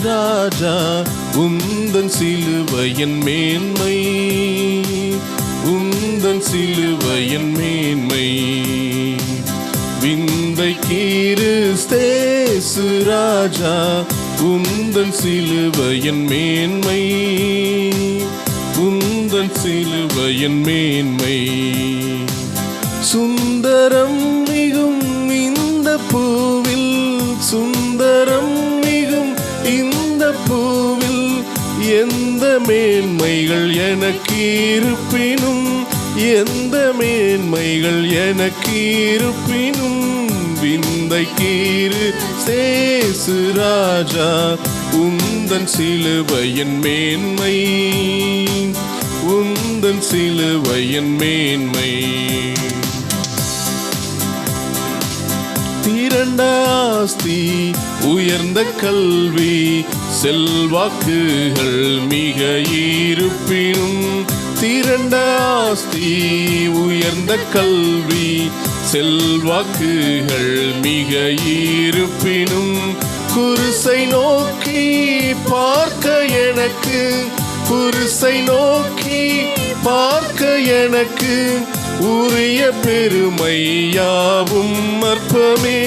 ராஜா உந்தன் சிலுவையன் மேன்மை. உந்தன் சிலுவையன் மேன்மை. விந்தை கீறு ஸ்தேசு ராஜா உந்தன் சிலுவையன் மேன்மை. உந்தன் சிலுவையன் மேன்மை. சுந்தரம் எனக்கு இருப்பினும் எந்த மேன்மைகள் எனக்கு இருப்பினும் விந்தை கீறு சேசு ராஜா உந்தன் சிலுவையின் மேன்மை. உந்தன் சிலுவையின் மேன்மை. திரண்ட ஆஸ்தி உயர்ந்த கல்வி செல்வாக்குகள் மிக இருப்பின் உயர்ந்த ஆஸ்தி உயர்ந்த கல்வி செல்வாக்குகள் மிக இருப்பினும் குருசை நோக்கி பார்க்க எனக்கு குருசை நோக்கி பார்க்க எனக்கு உரிய பெருமை யாவும் அற்பமே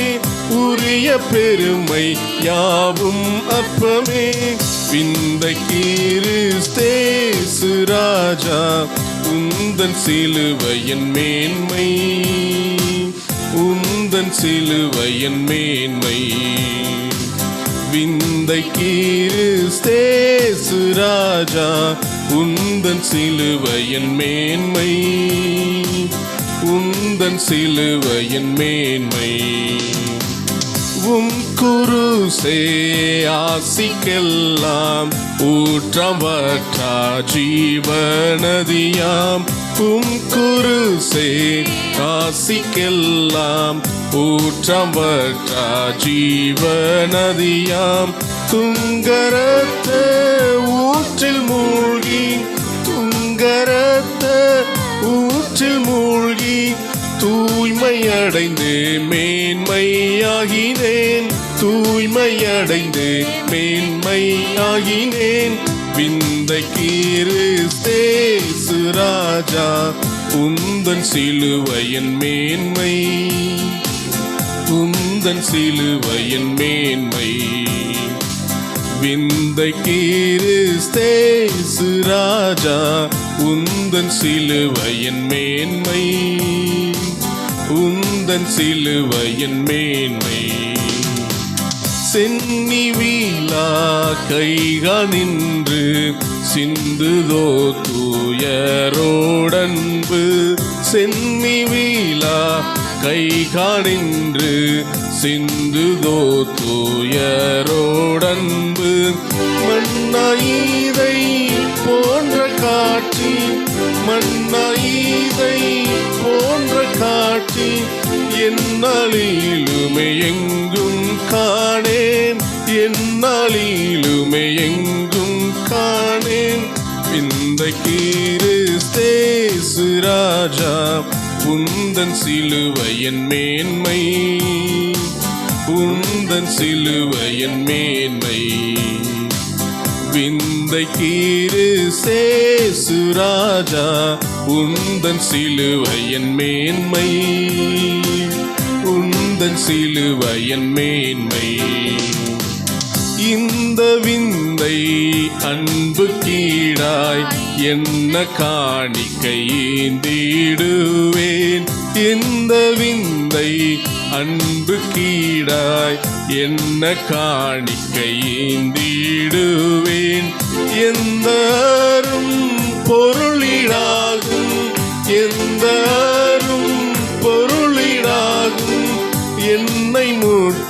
உரிய பெருமை யாவும் அற்பமே. விந்தை கீரிஸ்தேசு ராஜா உந்தன் சிலுவையின் மேன்மை. உந்தன் சிலுவையின் மேன்மை. விந்தை கீரிஸ்தேசு ராஜா உந்தன் சிலுவையின் மேன்மை. உந்தன் சிலுவையின் மேன்மை. உம் குருசே ஆசிக்கெல்லாம் ஊற்றம் வற்றா ஜீவநதியாம் உம் குருசே ஆசிக்கெல்லாம் ஊற்றம் வற்றா ஜீவநதியாம் துங்கரத்த ஊற்றில் மூழ்கி துங்கரத்த ஊற்றில் மூழ்கி தூய்மையடைந்து மேன்மையாகினேன். தூய்மையடைந்து மேன்மையாகினேன். விந்தை கீரிஸ்தேசு ராஜா உந்தன் சிலுவையன் மேன்மை. உந்தன் சிலுவையன் மேன்மை. விந்தை கீரிஸ்தேசு ராஜா உந்தன் சிலுவையன் மேன்மை. உந்தன் சிலுவையின் மேன்மை. சென்னி வீலா கைகள் நின்று சிந்துதோ தூயரோடன்பு. சென்னி வீலா கைகாணின்று சிந்துதோ தூயரோடன்பு. மண்ணாயிர என்னாலிலுமே எங்கும் காணேன். என்னாலிலுமே எங்கும் காணேன். இந்த கீரிஸ்தேசு ராஜா உந்தன் சிலுவையன் மேன்மை. உந்தன் சிலுவையன் மேன்மை. விந்தை சேசு ராஜா உந்தன் சிலுவையன் மேன்மை. உந்தன் சிலுவையன் மேன்மை. இந்த விந்தை அன்பு கீழாய் என்ன காணிக்கை ஏந்திடுவேன் இந்த விந்தை அன்பு கீழாய் என்ன காணிக்கை ஏந்திடுவேன் எந்த பொருளிடாக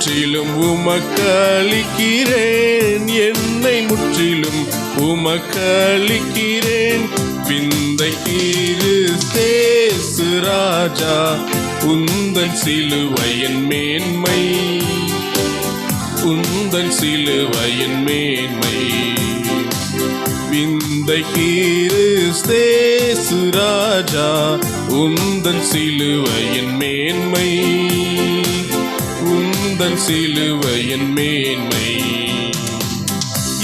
முற்றிலும் உமக்களிக்கிறேன். என்னை முற்றிலும் உமக்களிக்கிறேன். விந்தை சேசு ராஜா உந்தன் சிலுவையின் மேன்மை. உந்தன் சிலுவையின் மேன்மை. விந்தை சேசு ராஜா உந்தன் சிலுவையின் மேன்மை. உந்தன் சிலுவையின் மேன்மை.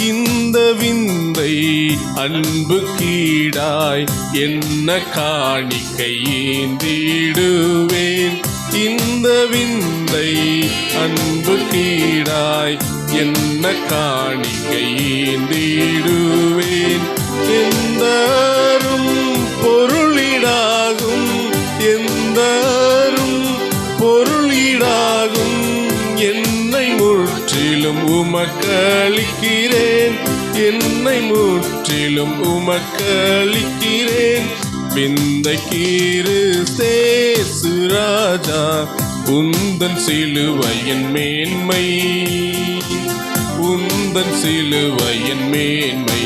இந்த விந்தை அன்பு கீடாய் என்ன காணிக்கை ஏந்திடுவேன். இந்த விந்தை அன்பு கீடாய் என்ன காணிக்கை ஏந்திடுவேன். எந்தரும் முற்றிலும் உமக்களிக்கிறேன். என்னை முற்றிலும் உமக்களிக்கிறேன். விந்தை கீரு சேசு ராஜா உந்தன் சிலுவையின் மேன்மை. உந்தன் சிலுவையின் மேன்மை.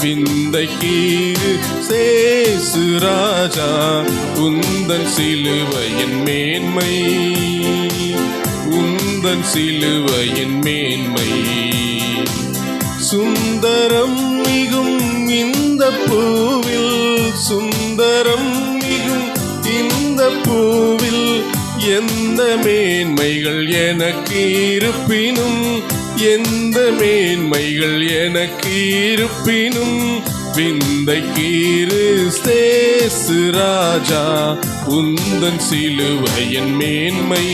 விந்தைக்கு சேசு ராஜா உந்தன் சிலுவையின் மேன்மை. உந்தன் சிலுவையின் மேன்மை. சுந்தரம் மிகும் இந்த பூவில் சுந்தரம் மிகும் இந்த பூவில் எந்த மேன்மைகள் எனக்கு இருப்பினும் எந்த மேன்மைகள் எனக்கு இருப்பினும் விந்தைக்கீரு சேசு ராஜா உந்தன் சிலுவையின் மேன்மை.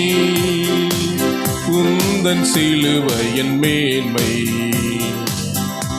உந்தன் சிலுவையின் மேன்மை.